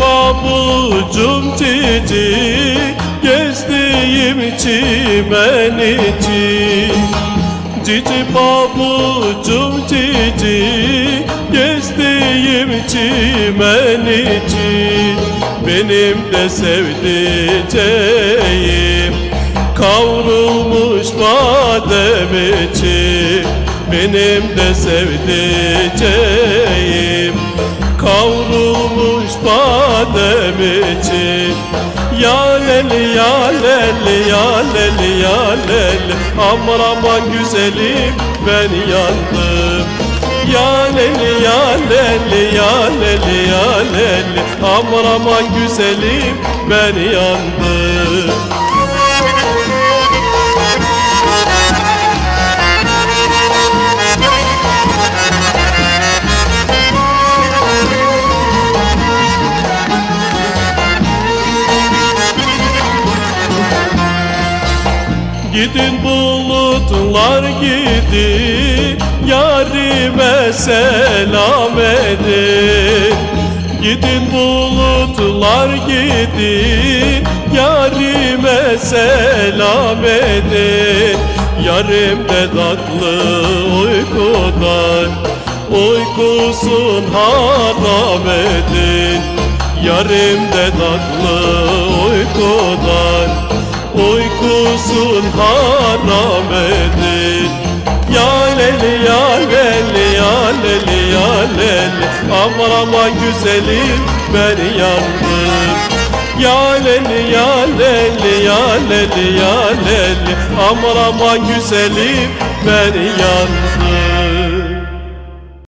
pabucum cici Gezdiğim çimen içi Cici pabucum cici Gezdiğim çimen içi Benim de sevdiceğim Kavrulmuş badem içi Benim de sevdiceğim için. Ya leli ya leli ya leli ya leli Aman aman güzelim ben yandım. Ya leli ya leli ya leli ya leli Aman aman güzelim ben yandım Gidin bulutlar gidin Yarime selam edin Gidin bulutlar gidin Yarime selam edin Yarim de uykudan Uykusun haram edin. Yarim de uykudan Uykusun haram edin Ya leli ya leli ya leli ya leli. Aman aman güzelim ben yandım Ya leli ya leli ya leli ya leli. Aman aman güzelim ben yandım